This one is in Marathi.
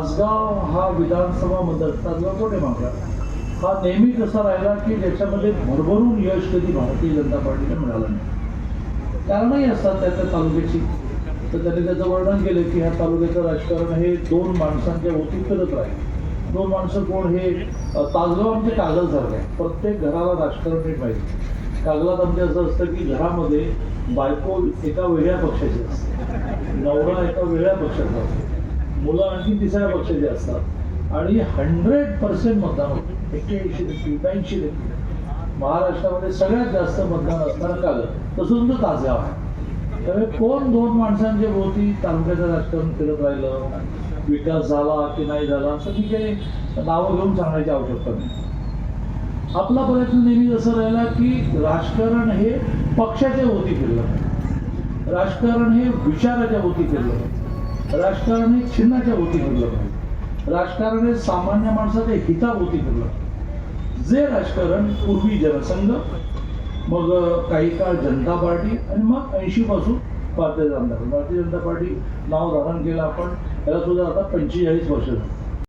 तासगाव हा विधानसभा मतदार तासगाव मागला? हा नेहमी कसा राहिला की ज्याच्यामध्ये भरभरून यश कधी भारतीय जनता पार्टीला मिळालं नाही. कारणही असतात त्या त्या तालुक्याची. तर त्यांनी त्याचं वर्णन केलं की ह्या तालुक्याचं राजकारण हे दोन माणसांच्या होती फिरत राहील. दोन माणसं कोण हे तासगाव आमचे कागलसारखं आहे प्रत्येक घराला राजकारण हे माहिती कागलात आमचे असं असतं की घरामध्ये बायको एका वेगळ्या पक्षाची असते. नवरा एका वेगळ्या पक्षाचा असतो. मुलं आणखी तिसऱ्या पक्षाचे असतात. आणि हंड्रेड पर्सेंट मतदान होतं. एक्क्याऐंशी टक्के ब्याऐंशी टक्के. महाराष्ट्रामध्ये सगळ्यात जास्त मतदान असणार कागद तसं तुमचं तासगाव आहे. त्यामुळे कोण दोन माणसांच्या भोवती तालुक्याचं राजकारण फिरत राहिलं विकास झाला की नाही झाला असं ठीक काही नावं घेऊन सांगण्याची आवश्यकता नाही. आपला प्रयत्न नेहमी असं राहिला की राजकारण हे पक्षाच्या होती फिरलं. राजकारण हे विचाराच्या होती फिरलं. पाहिजे. राजकारण हे चिन्हाच्या भोवती फिरलं पाहिजे. राजकारण हे सामान्य माणसाच्या हिताभोवती फिरलं जे राजकारण पूर्वी जनसंघ मग काही काळ जनता पार्टी आणि मग ऐंशी पासून भारतीय जनता पार्टी. भारतीय जनता पार्टी नाव धारण केलं आपण. याला सुद्धा आता पंचेचाळीस वर्ष झाली.